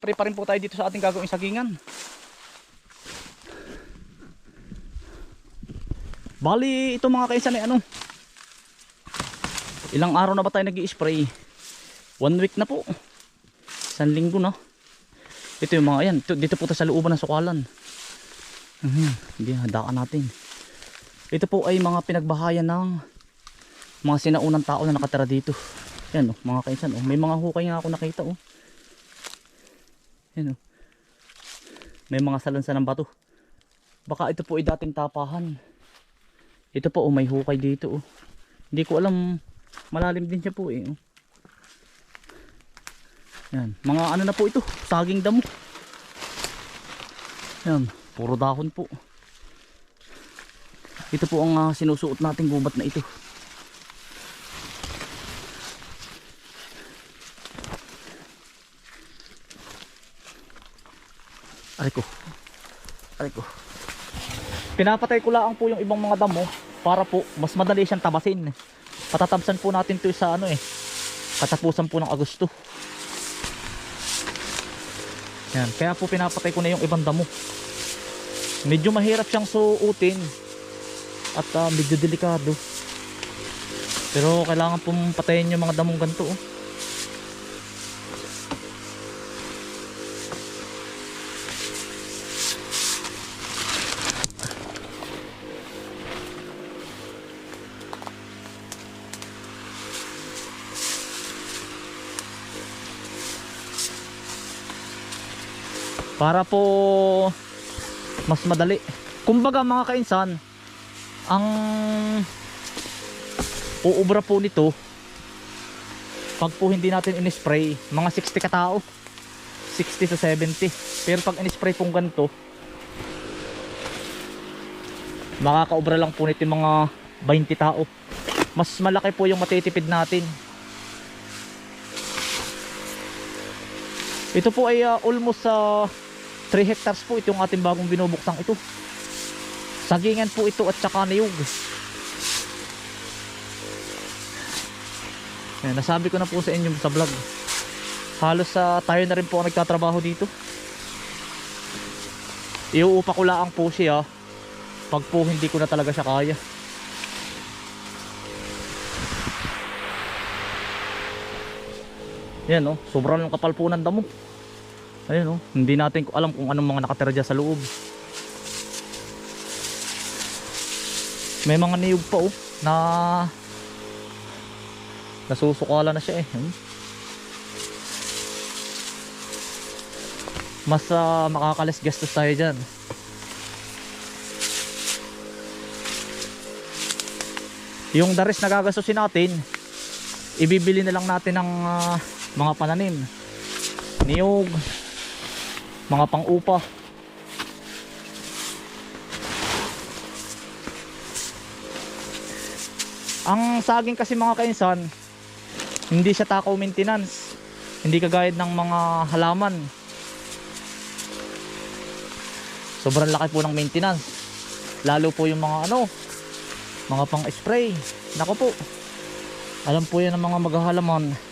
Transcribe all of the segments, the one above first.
Pre pa rin po tayo dito sa ating gagawing sagingan. Bali, ito mga kainsan ay ano. Ilang araw na ba tayo nag spray One week na po. Isang linggo na. Ito yung mga, ayan, ito, dito po tayo sa looban ng sukalan. Mhm, Hindi, hadaan natin. Ito po ay mga pinagbahayan ng mga sinaunang tao na nakatira dito. Yan oh, mga kainsan oh. May mga hukay nga ako nakita oh. Yan oh. May mga salansan ng bato. Baka ito po ay dating tapahan. Ito po oh, may hukay dito oh. Hindi ko alam, malalim din siya po eh. Oh. Yan, mga ano na po ito, saging damo. Yan, puro dahon po. Ito po ang ah, sinusuot nating gubat na ito. Aray ko. Aray ko. Pinapatay ko lang po yung ibang mga damo para po mas madali siyang tabasin. Patatabsan po natin to sa ano eh. Katapusan po ng Agosto. Yan, kaya po pinapatay ko na yung ibang damo. Medyo mahirap siyang suutin at ah, medyo delikado. Pero kailangan pong patayin yung mga damong ganito. Oh. Para po mas madali. Kumbaga mga kainsan, ang uubra po nito pag po hindi natin in-spray, mga 60 katao. 60 sa 70. Pero pag in-spray pong ganito, makakaubra lang po nito yung mga 20 tao. Mas malaki po yung matitipid natin. Ito po ay uh, almost sa 3 hectares po itong ating bagong binubuksang ito. Sagingan po ito at saka niyog. Yan, nasabi ko na po sa inyo sa vlog. Halos sa tayo na rin po ang nagtatrabaho dito. Iuupa ko lang po siya pag po hindi ko na talaga siya kaya. Yan no, sobrang ng kapal po ng damo. Ayun no, hindi natin alam kung anong mga nakatira dyan sa loob. May mga niyog pa oh, na nasusukalan na siya eh. Hmm. Mas uh, makakalis gastos tayo dyan. Yung daris na gagastusin natin, ibibili na lang natin ng ah, mga pananim. Niyog, mga pang-upa. Ang saging kasi mga kainsan, hindi siya takaw maintenance. Hindi kagaya ng mga halaman. Sobrang laki po ng maintenance. Lalo po yung mga ano, mga pang-spray. Nako po. Alam po yan ng mga maghahalaman.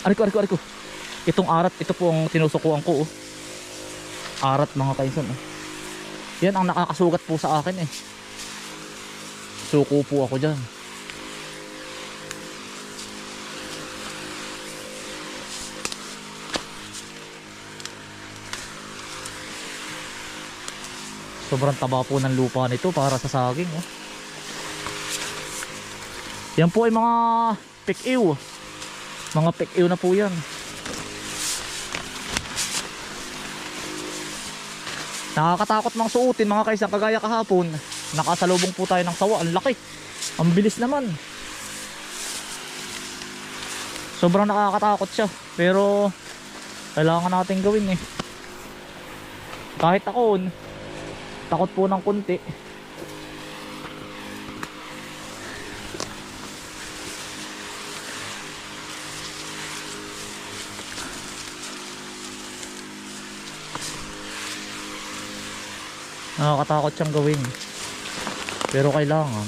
Ariko, ariko, ariko. Itong arat, ito po ang tinusukuan ko. Oh. Arat mga kainsan. Oh. Yan ang nakakasugat po sa akin eh. Suko po ako dyan. Sobrang taba po ng lupa nito para sa saging. Oh. Yan po ay mga pick-ew. Mga pick-ew na po yan. Nakakatakot mang suotin mga kaisang kagaya kahapon. Nakasalubong po tayo ng sawa. Ang laki. Ang bilis naman. Sobrang nakakatakot siya. Pero kailangan natin gawin eh. Kahit ako, takot po ng kunti. Nakakatakot siyang gawin. Pero kailangan.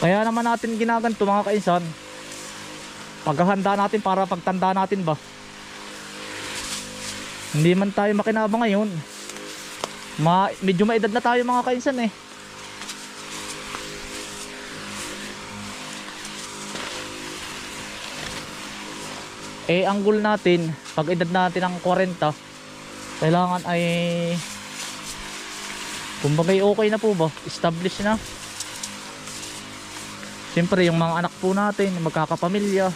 Kaya naman natin ginaganto mga kainsan. Paghahanda natin para pagtanda natin ba. Hindi man tayo makinabang ngayon. Ma medyo maedad na tayo mga kainsan eh. Eh ang goal natin, pag edad natin ang 40, kailangan ay kumbaga okay na po ba? Establish na. Siyempre yung mga anak po natin, magkakapamilya.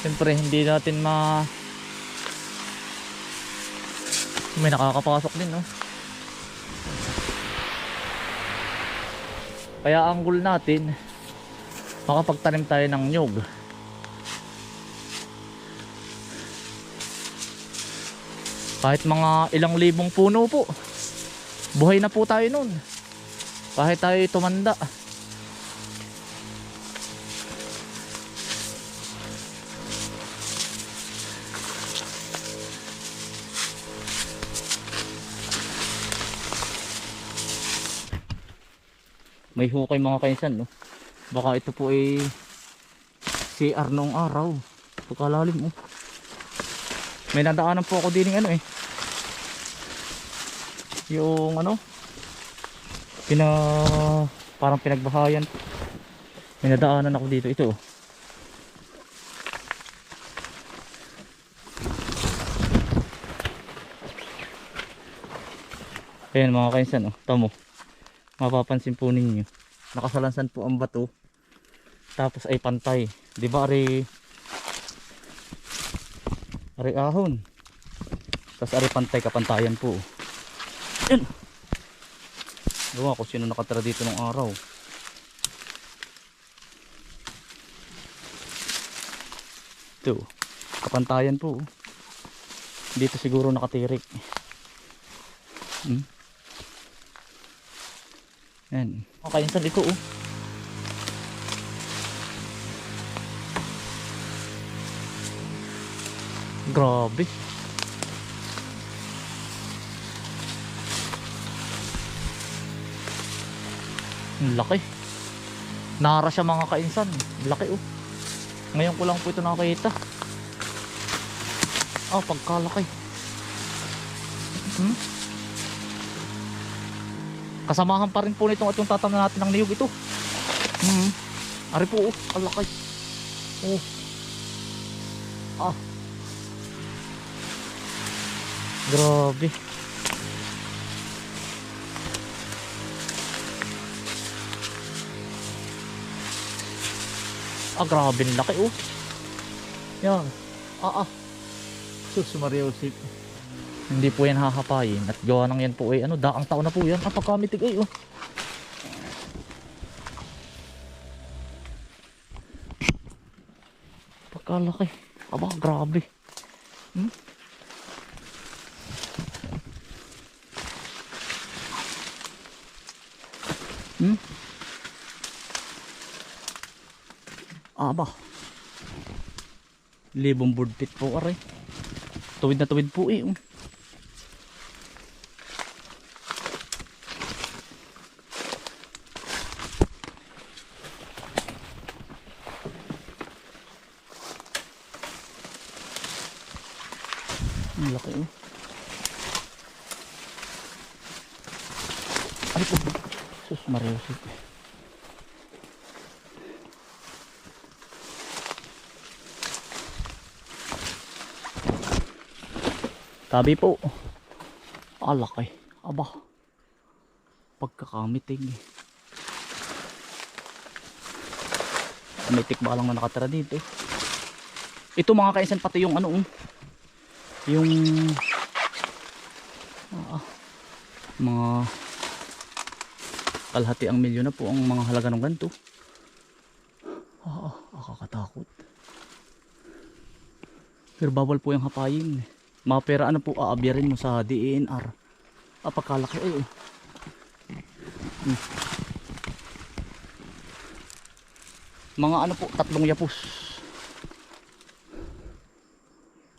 Siyempre hindi natin ma may nakakapasok din no. Kaya ang goal natin makapagtanim tayo ng nyug. Kahit mga ilang libong puno po. Buhay na po tayo nun. Kahit tayo tumanda. May hukay mga kainsan, no? Baka ito po ay CR noong araw. Pagkalalim, oh. May nadaanan po ako din ng ano eh. Yung ano? Pina parang pinagbahayan. May nadaanan ako dito ito. Ayan mga kainsan oh. Tamo. Mapapansin po ninyo. Nakasalansan po ang bato. Tapos ay pantay. 'Di ba ari Ari ahon. Tapos ari pantay kapantayan po. Yan. Gawa ko sino nakatira dito ng araw. Ito. Kapantayan po. Dito siguro nakatirik. Hmm. Yan. Makainsan ito oh. Grabe. Ang laki. Nara siya mga kainsan. Laki oh. Ngayon ko lang po ito nakakita. Ah, pagkalaki. Hmm? Kasamahan pa rin po nitong itong tatam na natin ng niyog ito. Hmm. Ari po oh, ang laki. Oh. Ah. Grabe. Ah, grabe ang laki oh. Yan. Ah, ah. Sus, Mariosip. Hindi po yan hahapayin. At gawa nang yan po ay ano, daang taon na po yan. Ah, pagkamitig ay oh. Pagkalaki. Aba, grabe. Hmm? Hmm? Aba. Libong board pit po aray. Tuwid na tuwid po eh. oh. Ang laki oh. Ay po. Sus Mariosip. Tabi po. Ah, laki. Aba. Pagkakamitig. Kamitig ba lang na nakatira dito eh. Ito mga kaisan pati yung ano oh. Yung ah, mga kalahati ang milyon na po ang mga halaga ng ganito. Ah, nakakatakot. Pero bawal po yung hapayin. Mga pera ano po aabyarin mo sa DENR. Pagkalaki ay oh. Hmm. Mga ano po, tatlong yapos.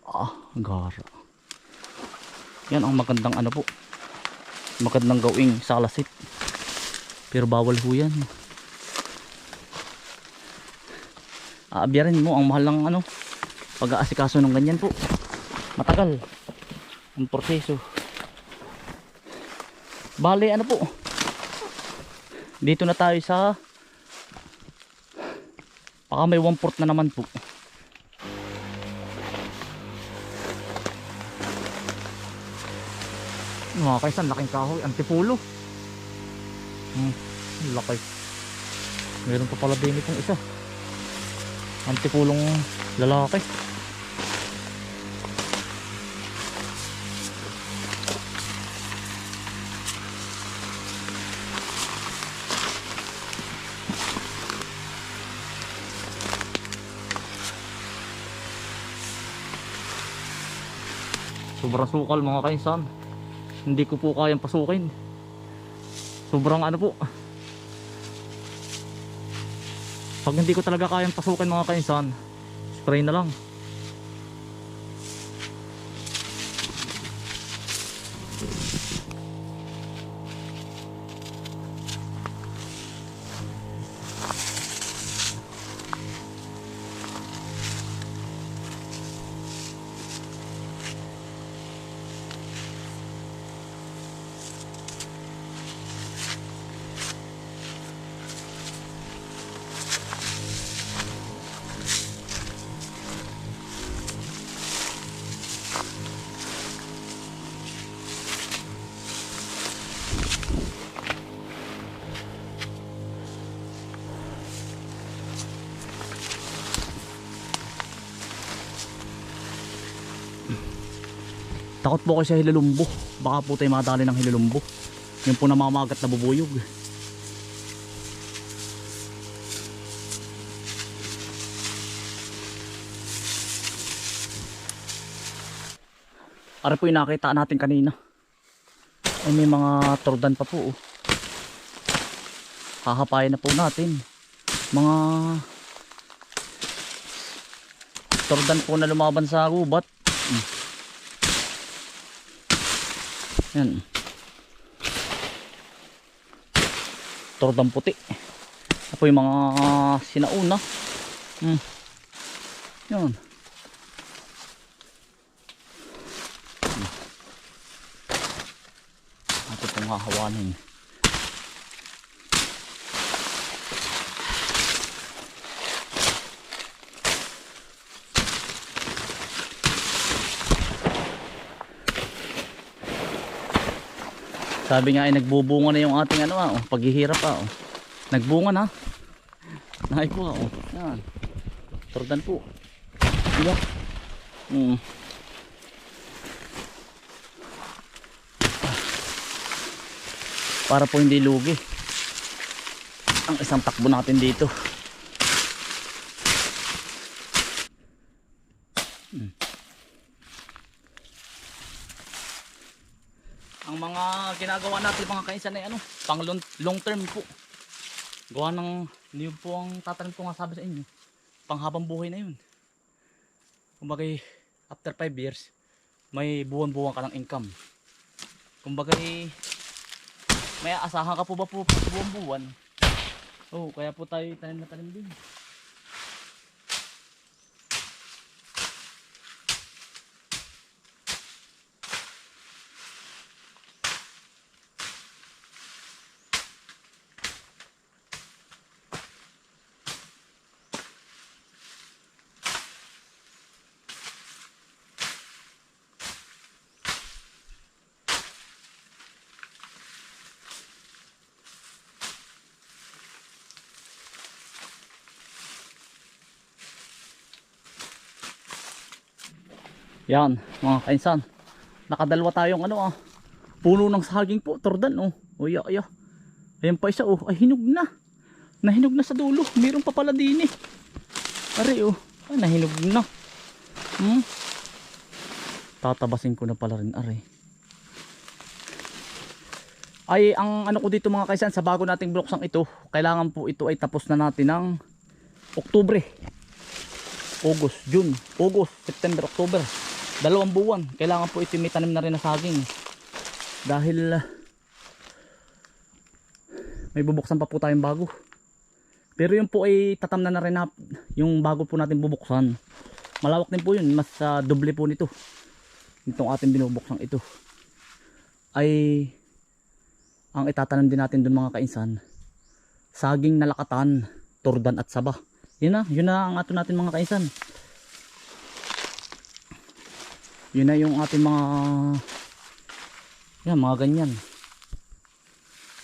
Ah, gara. Yan ang magandang ano po. Magandang gawing salasit. Pero bawal ho yan. Aabiyarin mo ang mahal ng ano. Pag-aasikaso ng ganyan po. Matagal. Ang proseso. Bale, ano po. Dito na tayo sa Baka may one port na naman po. Mga kaysan, laking kahoy. Antipulo. Hmm, laki. Meron pa pala din itong isa. Antipulong lalaki. Sobrang sukal mga kainsan. Hindi ko po kayang pasukin. Sobrang ano po. Pag hindi ko talaga kayang pasukin mga kainsan, spray na lang. Takot po ako sa hilulumbo. Baka po tayo madali ng hilulumbo. Yung po namamagat na bubuyog. Ara po yung nakita natin kanina. Ay may mga tordan pa po. Oh. Hahapayan na po natin. Mga tordan po na lumaban sa gubat. Yan. Tordang puti. Apo yung mga sinauna. Hmm. Yan. Hmm. Ito pong hahawanin. Sabi nga ay nagbubunga na yung ating ano ah, oh, paghihirap ah. Oh. Nagbunga na. Nahay po ah, oh. Yan. Tordan po. Diba? Mm. Para po hindi lugi. Ang isang takbo natin dito. Ang mga ginagawa natin mga kainsan ay ano, pang long, long term po. Gawa ng niyog po ang tatanim ko nga sabi sa inyo. Panghabang buhay na yun. Kumbaga after 5 years, may buwan-buwan ka ng income. Kumbaga may asahan ka po ba po buwan-buwan? Oh, kaya po tayo tanim na tanim din. Yan, mga kainsan. Nakadalwa tayong ano ah. Puno ng saging po, tordan oh. O ya, ya. Ayan pa isa oh. Ay hinog na. Nahinog na sa dulo. Meron pa pala din eh. Ari oh. Ay nahinog na. Hmm? Tatabasin ko na pala rin ari. Ay, ang ano ko dito mga kaisan, sa bago nating buluksang ito, kailangan po ito ay tapos na natin ng Oktubre. August, June, August, September, October. Dalawang buwan. Kailangan po ito may na rin na saging. Dahil ah, may bubuksan pa po tayong bago. Pero yun po ay tatam na na rin na yung bago po natin bubuksan. Malawak din po yun. Mas ah, doble po nito. Itong ating binubuksan ito. Ay ang itatanim din natin doon mga kainsan. Saging na lakatan, turdan at saba. Yun na, yun na ang ato natin mga kainsan. Yun na yung ating mga yan, mga ganyan.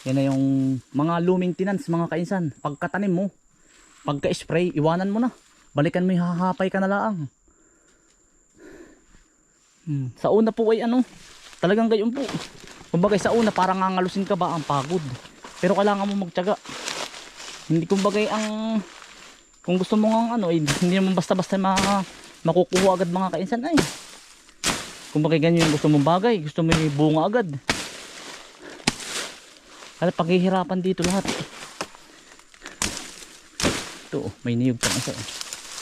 Yan na yung mga looming tenants mga kainsan. Pagkatanim mo, pagka-spray, iwanan mo na. Balikan mo yung hahapay ka na laang. Hmm. Sa una po ay ano, talagang gayon po. Kumbaga sa una parang ngangalusin ka ba ang pagod. Pero kailangan mo magtiyaga. Hindi kumbaga ang kung gusto mo ng ano, eh, hindi naman basta-basta ma, makukuha agad mga kainsan ay. Kumbaga ganyan yung gusto mong bagay, gusto mo yung bunga agad. Kaya paghihirapan dito lahat. Ito, oh, may niyog pang isa.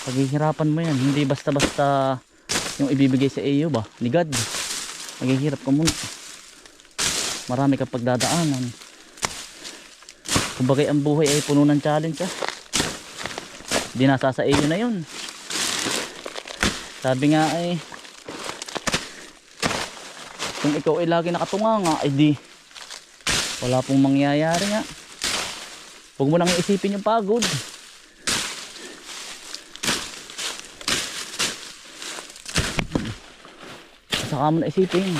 Paghihirapan mo yan, hindi basta-basta yung ibibigay sa iyo ba, ni God. Maghihirap ka muna. Marami kang pagdadaanan. Kumbaga ang buhay ay puno ng challenge ah. Di nasa sa iyo na yun. Sabi nga ay kung ikaw ay lagi nakatunga nga, ay di wala pong mangyayari nga. Huwag mo nang isipin yung pagod. Saka mo na isipin.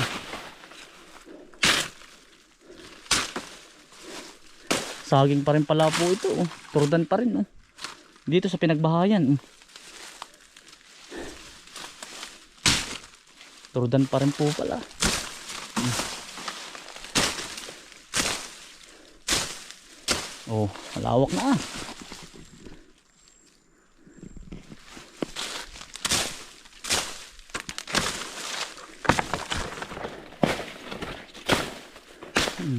Saging pa rin pala po ito. Oh. Turdan pa rin. Oh. Dito sa pinagbahayan. Oh. Turdan pa rin po pala. Oh, malawak na ah. Hmm.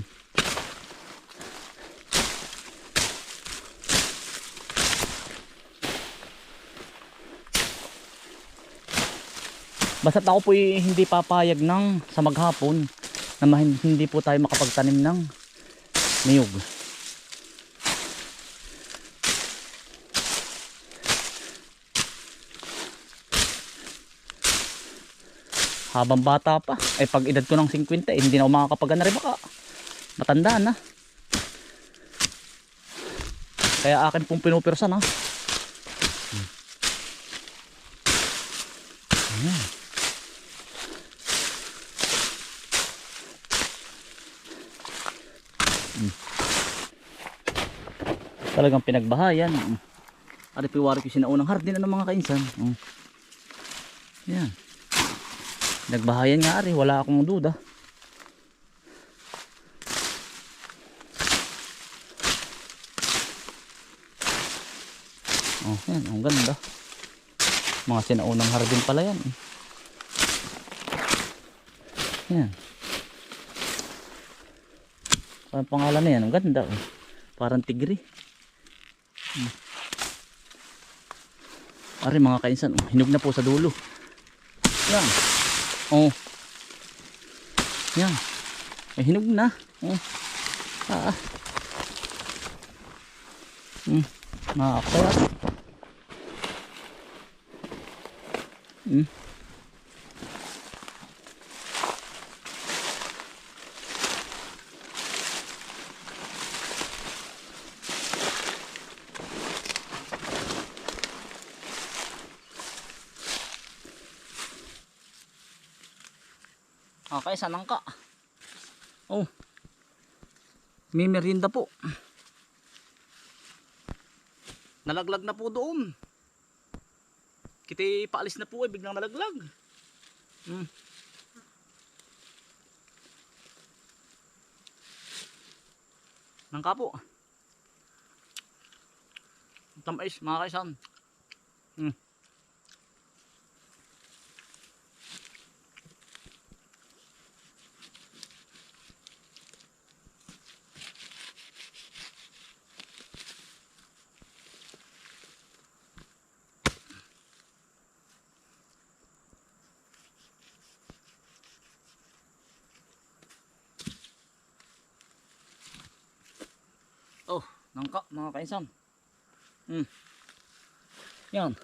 Basta't ako po hindi papayag ng sa maghapon na hindi po tayo makapagtanim ng niyog. Habang bata pa. Eh pag edad ko ng 50 eh, hindi na ako makakapagana rin. Baka matanda na. Kaya akin pong pinupirsan ha? Ayan. Hmm. talagang pinagbahayan. Ari piwari ko sinaunang hardin ano mga kainsan. Oh. yan Nagbahayan nga ari, wala akong duda. Oh, yan, ang ganda. Mga sinaunang hardin pala yan. eh. Yan. Ang pangalan na yan, ang ganda. Oh. Parang tigri. Ari mga kainsan, oh, na po sa dulo. Yan. Oh. Yan. Eh, hinog na. Oh. Ah. Hmm. Nakakaya. Hmm. Okay, sanang ka. Oh. May merienda po. Nalaglag na po doon. Kita paalis na po eh, biglang nalaglag. Hmm. Nangka po. Tamais, mga kaisan. Hmm. Oh, nangka mga kainsan. Hmm. Yan.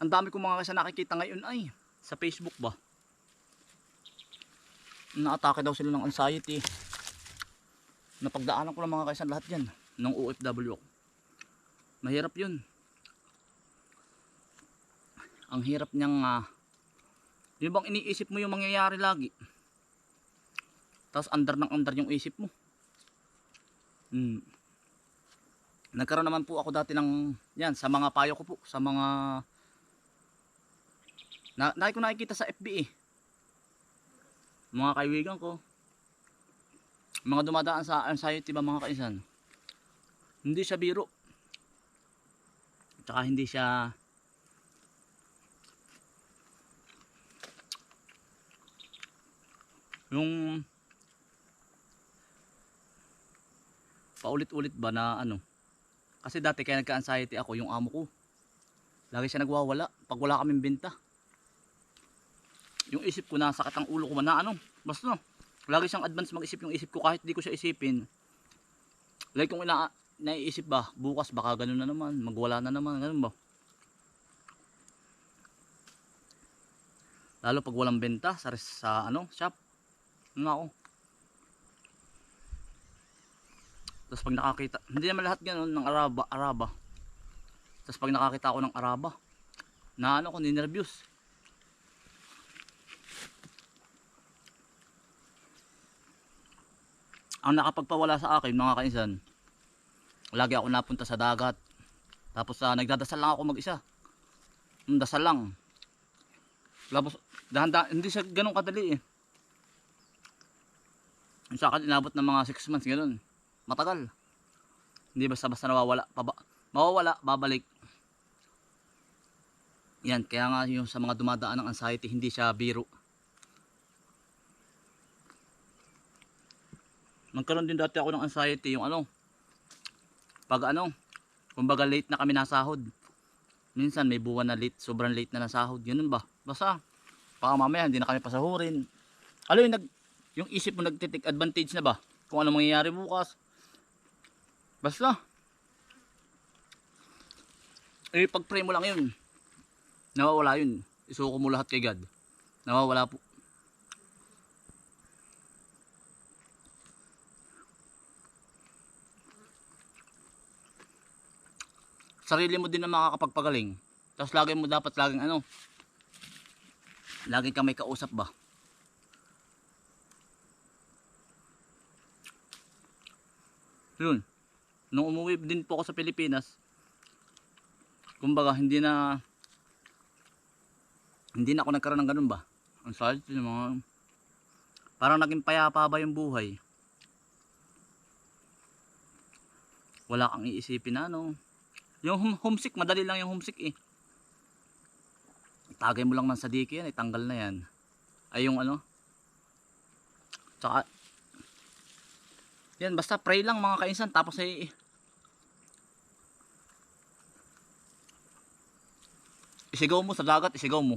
Ang dami kong mga kasi nakikita ngayon ay sa Facebook ba? Naatake daw sila ng anxiety. Napagdaanan ko lang mga kaisan lahat yan ng OFW ako. Mahirap yun. Ang hirap niyang uh, yung bang iniisip mo yung mangyayari lagi. Tapos under ng under yung isip mo. Hmm. Nagkaroon naman po ako dati ng yan sa mga payo ko po, sa mga na, na ko nakikita sa FB. Mga kaibigan ko. Mga dumadaan sa anxiety ba mga kaisan. Hindi siya biro. Tsaka hindi siya yung paulit-ulit ba na ano? Kasi dati kaya nagka-anxiety ako yung amo ko. Lagi siya nagwawala pag wala kaming benta yung isip ko na sakit ang ulo ko man na ano? Basta lagi siyang advance mag-isip yung isip ko. Kahit di ko siya isipin like kung ina naiisip ba bukas baka ganun na naman magwala na naman ganun ba? Lalo pag walang benta sa, sa ano shop. Ano ako? Tapos pag nakakita hindi naman lahat ganun ng araba araba. Tapos pag nakakita ako ng araba na ano ko ninervyos ang nakapagpawala sa akin mga kainsan lagi ako napunta sa dagat. Tapos uh, nagdadasal lang ako mag isa dasal lang. Tapos dahan hindi siya ganun kadali eh. Sa akin inabot ng mga 6 months ganun. Matagal. Hindi basta basta nawawala paba, mawawala babalik. Yan kaya nga yung sa mga dumadaan ng anxiety hindi siya biro Nagkaroon din dati ako ng anxiety yung ano. Pag ano, kumbaga late na kami nasahod. Minsan may buwan na late, sobrang late na nasahod. Ganun ba? Basta, baka mamaya hindi na kami pasahurin. Ano yung, yung isip mo nagtitik advantage na ba? Kung ano mangyayari bukas. Basta. Eh, pag-pray mo lang yun. Nawawala yun. Isuko mo lahat kay God. Nawawala po. Sarili mo din ang makakapagpagaling. Tapos lagi mo dapat laging ano, lagi ka may kausap ba? Yun. Nung umuwi din po ako sa Pilipinas, kumbaga hindi na hindi na ako nagkaroon ng ganun ba? Ang sakit yung mga parang naging payapa ba yung buhay? Wala kang iisipin na ano, yung hom- homesick, madali lang yung homesick eh. Itagay mo lang man sa diki yan, itanggal na yan. Ay yung ano. Tsaka, yan, basta pray lang mga kainsan. Tapos ay, isigaw mo sa dagat, isigaw mo.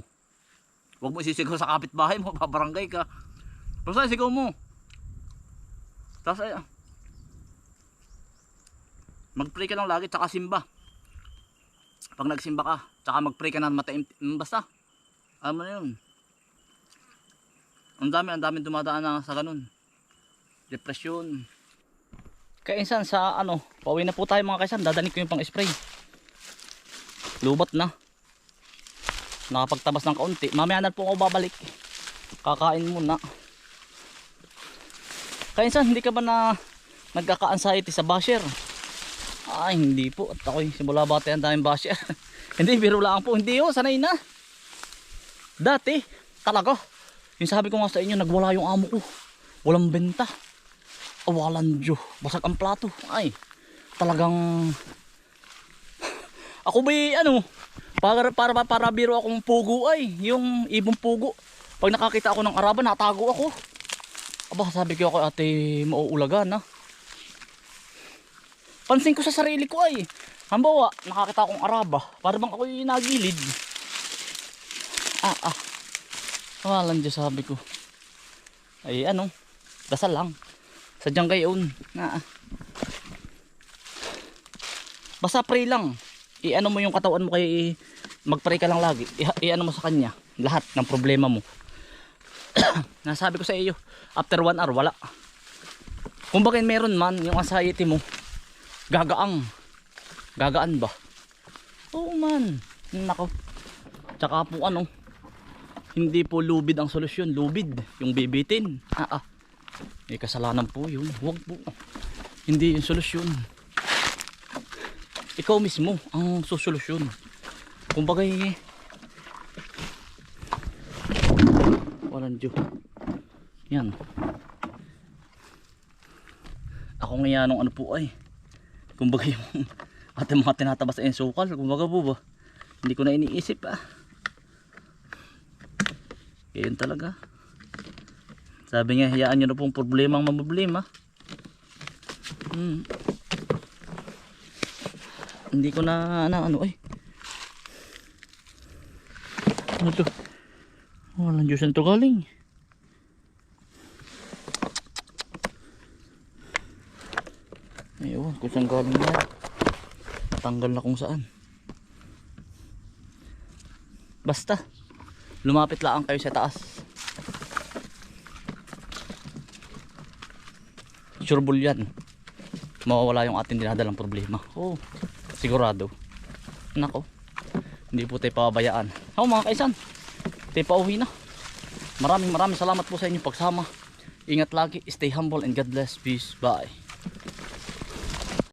Huwag mo isisigaw sa kapitbahay mo, pabarangay ka. Basta isigaw mo. Tapos ay, mag-pray ka lang lagi, tsaka simba pag nagsimba ka tsaka mag-pray ka na mataim basta. Alam mo na yun. Ang dami ang dami dumadaan na sa ganun. Depresyon. Kainsan sa ano pauwi na po tayo mga kaisan dadanig ko yung pang spray. Lubat na. Nakapagtabas ng kaunti. Mamaya na po ako babalik. Kakain muna. Kainsan hindi ka ba na nagkaka-anxiety sa basher ay, hindi po. At ako'y simula bate ang daming basya. hindi, biro lang po. Hindi oh, sanay na. Dati, talaga. Yung sabi ko nga sa inyo, nagwala yung amo ko. Walang benta. Awalan Diyo. Basag ang plato. Ay, talagang... Ako ba ano, para, para, para biro akong pugo ay, yung ibong pugo. Pag nakakita ako ng araba, natago ako. Aba, sabi ko ako ate mauulagan ha. Pansin ko sa sarili ko ay. Hambawa, nakakita akong araba. Para bang ako'y nagilid. Ah, ah. Walang Diyos sabi ko. Ay ano, dasal lang. Sadyang gayon. Na, ah. Basta pray lang. I-ano mo yung katawan mo kay mag-pray ka lang lagi. I-ano mo sa kanya lahat ng problema mo. Nasabi ko sa iyo, after one hour wala. Kung bakit meron man yung anxiety mo, gagaang. Gagaan ba? Oo man. Nako. Tsaka po ano, hindi po lubid ang solusyon. Lubid. Yung bibitin. Ah, ah. May kasalanan po yun. Huwag po. Hindi yung solusyon. Ikaw mismo ang susolusyon. Kung bagay walang Diyo. Yan. Ako nga nung ano po ay. Kung bagay yung ating mga tinatabas ay sukal. Kung baga po ba. Hindi ko na iniisip ah. Ganyan talaga. Sabi nga, hayaan nyo na pong problema ang mamblema. Hmm. Hindi ko na, na ano ay. Ano to? Walang Diyos to galing. Kung saan galing yan. Tanggal na kung saan. Basta. Lumapit lang kayo sa taas. Sureball yan. Mawawala yung ating dinadalang problema. Oo. Sigurado. Nako. Hindi po tayo pababayaan. Ako mga kaisan. Tayo pauwi na. Maraming maraming salamat po sa inyong pagsama. Ingat lagi. Stay humble and God bless. Peace. Bye.